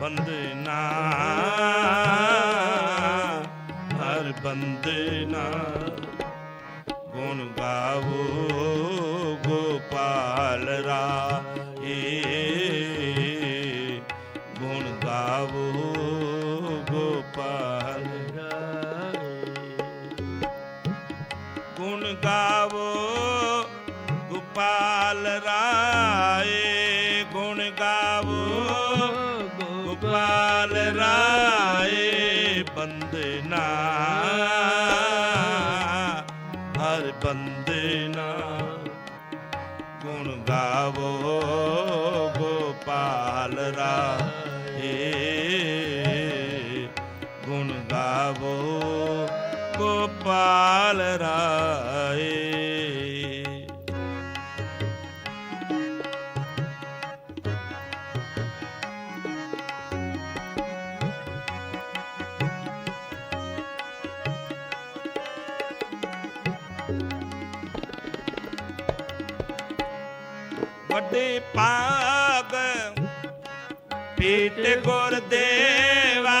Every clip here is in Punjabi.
ਬੰਦਨਾ ਹਰ ਬੰਦਨਾ ਗੁਣ ਗਾਵੋ ਗੋਪਾਲ ਰਾਏ। ਗੁਣ ਗਾਵੋ ਗੋਪਾਲ ਗੁਣ ਗਾਵੋ ਗੋਪਾਲ ਰਾਏ। ਗੁਣ ਗੋਪਾਲ ਰਾਏ। ਗੁਣ ਗਾਵੋ ਗੋਪਾਲ ਰਾਏ। ਵੱਡੇ ਪਾਗ ਪੀਤ ਗੁਰਦੇਵਾ।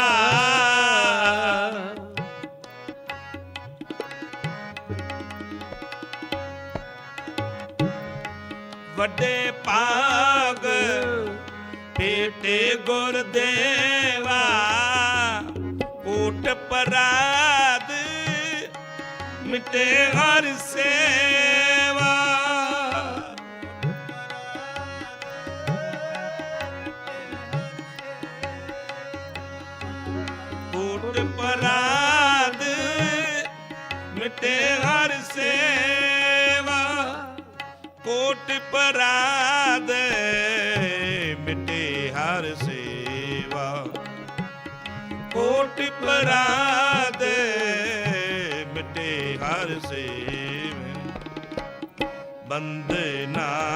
ਵੱਡੇ ਪਾਗ ਪੇਟੇ ਗੁਰਦੇਵਾ। ਕੋਟ ਪਰਾਦ ਮਿਟੇ ਹਰ ਸੇ ਕੋਟ ਪਰਾਦ ਮਿਟੇ ਹਰ ਸੇਵਾ। ਕੋਟ ਪਰਾਦ ਮਿਟੇ ਹਰ ਸੇਵਾ। ਬੰਦਨਾ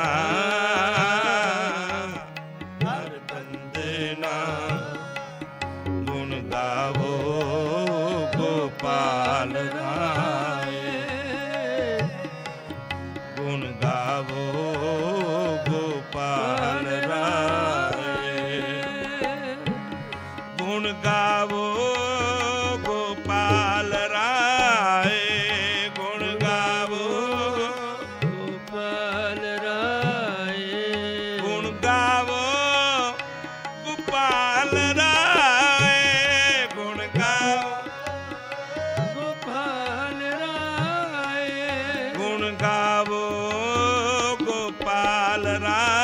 that I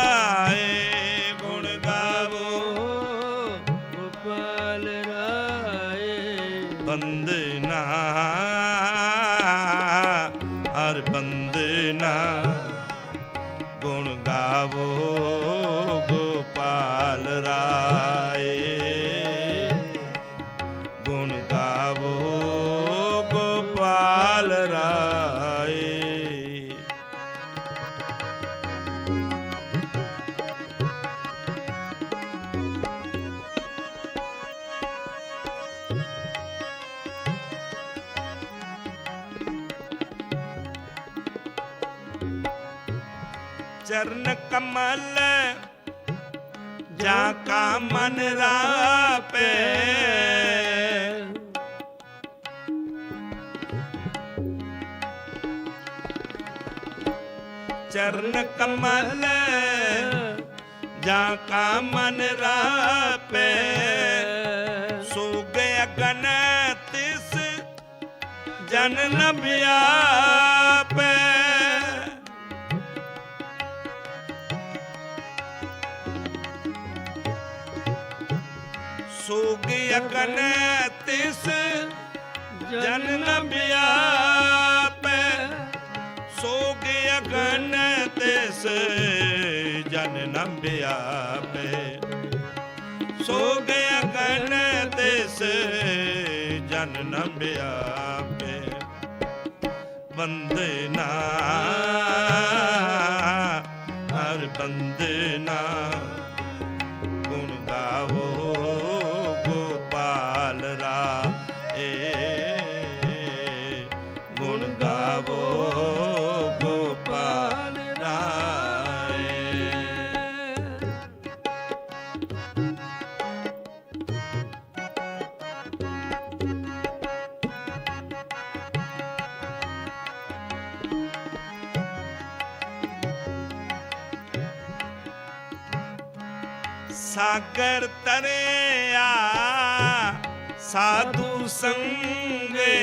ਚਰਨ ਕਮਲ ਜਾ ਕਾ ਮਨ ਰਾਪੇ। ਚਰਨ ਕਮਲ ਜਾ ਕਾ ਮਨ ਰਾਪੇ। ਸੋਗੇ ਅਗਨ ਤਿਸ ਜਨ ਨ ਵਿਆਪੈ ਯਕਨ ਤਿਸ ਜਨਮ ਬਿਆਪੈ ਸੋਗ ਯਕਨ ਤਿਸ ਜਨਮ ਬਿਆਪੈ ਸੋਗ ਯਕਨ ਤਿਸ ਜਨਮ ਬਿਆਪੈ ਬੰਦਨਾ ਹਰ ਬੰਦਨਾ ਗੁਣ ਗਾਵੋ। ਸਾਗਰ ਤਰਿਆ ਸਾਧੂ ਸੰਗੇ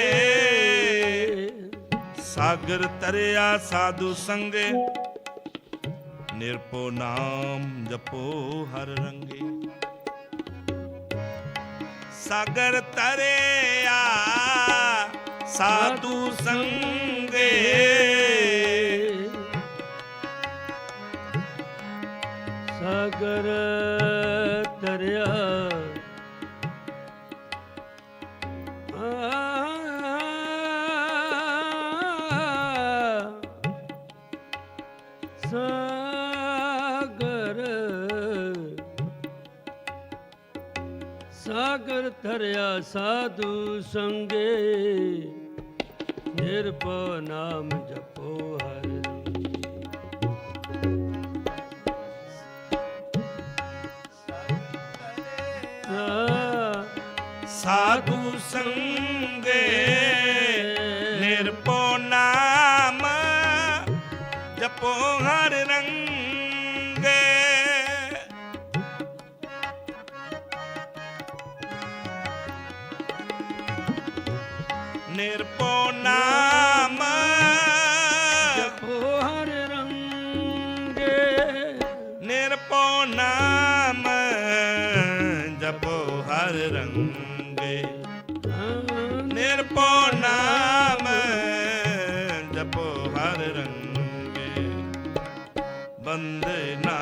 ਸਾਗਰ ਤਰਿਆ ਸਾਧੂ ਸੰਗੇ ਨਿਰਪੋ ਨਾਮ ਜਪੋ ਹਰ ਰੰਗੇ ਸਾਗਰ ਤਰਿਆ ਸਾਧੂ ਸੰਗੇ ਸਾਗਰ ਸਾਗਰ ਤਰਿਆ ਸਾਧੂ ਸੰਗੇ ਨਿਰਭਉ ਨਾਮ ਜਪੋ ਹਰਿ। ਸਾਧੂ ਸੰਗੇ ਨਿਰਪੋ ਨਾਮ ਜਪੋ ਹਰ। ਨਿਰਪੋ ਨਾਮ ਜਪੋ ਹਰ ਰੰਗੇ। ਨਿਰਪੋ ਨਾਮ ਜਪੋ ਹਰ ਰੰਗੇ। ਨਿਰਪੋ ਨਾਮ ਜਪੋ ਹਰ ਰੰਗੇ ਬੰਦਨਾ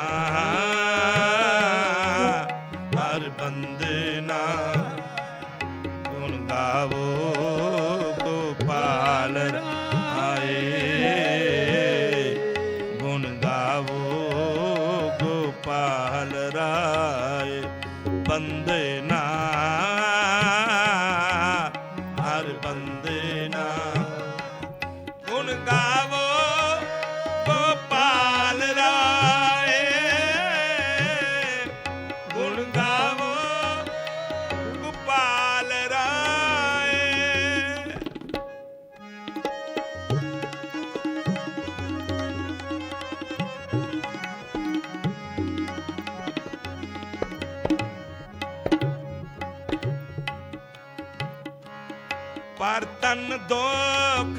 ਪਰ ਤਨ ਦੋਖ,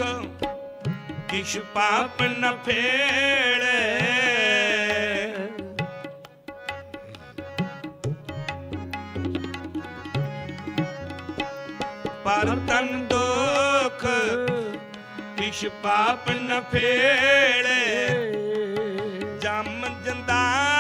ਕਿਛ ਪਾਪ ਨ ਫੇੜੇ। ਪਰ ਤਨ ਦੋਖ, ਕਿਛ ਪਾਪ ਨ ਫੇੜੇ। ਜਮ ਜੰਦਾਰ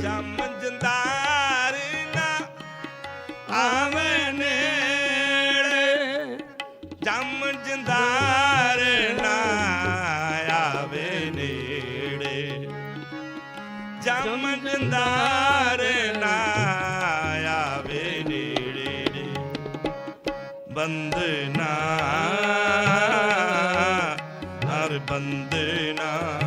ਜਮ ਜੰਦਾਰ ਨਾ ਆਵੇ ਨੇੜੇ। ਜਮ ਜੰਦਾਰ ਨਾ ਆਵੇ ਨੇੜੇ। ਜਮ ਜੰਦਾਰ ਨਾ ਆਵੇ ਨੇੜੇ। ਬੰਦਨਾ ਹਰ ਬੰਦਨਾ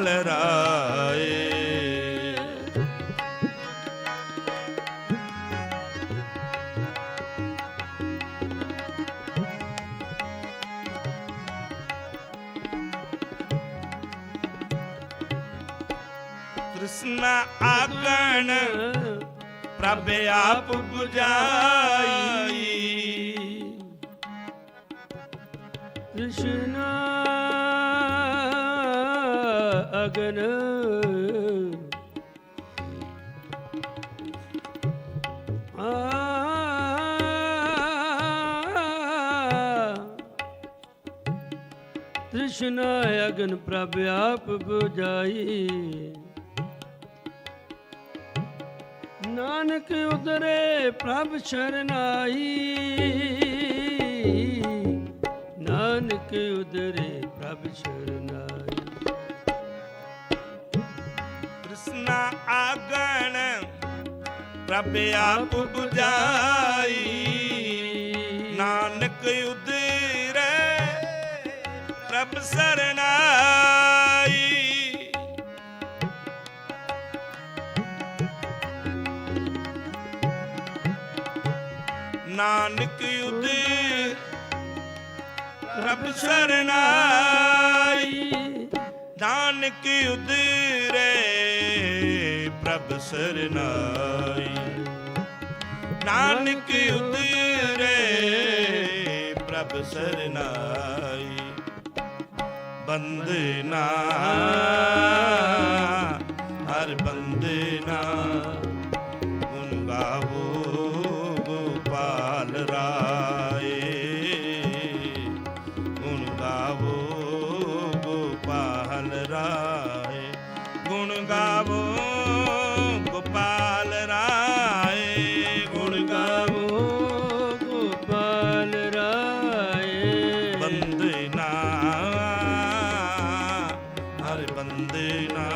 ਗੋਪਾਲ ਰਾਏ। ਕ੍ਰਿਸ਼ਨ ਆਗਣ ਪ੍ਰਭ ਆਪ 부ਝਾਈ ਕ੍ਰਿਸ਼ਨ ਅਗਨ। ਕ੍ਰਿਸ਼ਨ ਅਗਨ ਪ੍ਰਭ ਆਪ 부ਝਾਈ ਨਾਨਕ ਉਦਰੇ ਪ੍ਰਭ ਸ਼ਰਨਾਈ। ਨਾਨਕ ਉਦਰੇ ਪ੍ਰਭ ਸ਼ਰਨਾਈ। ਕ੍ਰਿਸ਼ਨ ਆਗਣ ਪ੍ਰਭ ਆਪ 부ਝਾਈ ਨਾਨਕ ਉਦਰੇ ਪ੍ਰਭ ਸਰਨਾਈ। ਨਾਨਕ ਉਦੇ ਪ੍ਰਭ ਸਰਨਾਈ। ਨਾਨਕ ਉਦਰੇ ਪ੍ਰਭ ਸਰਨਾਈ। ਨਾਨਕ ਉਦਰੇ ਪ੍ਰਭ ਸਰਨਾਈ। ਬੰਦਨਾ ਹਰ ਬੰਦਨਾ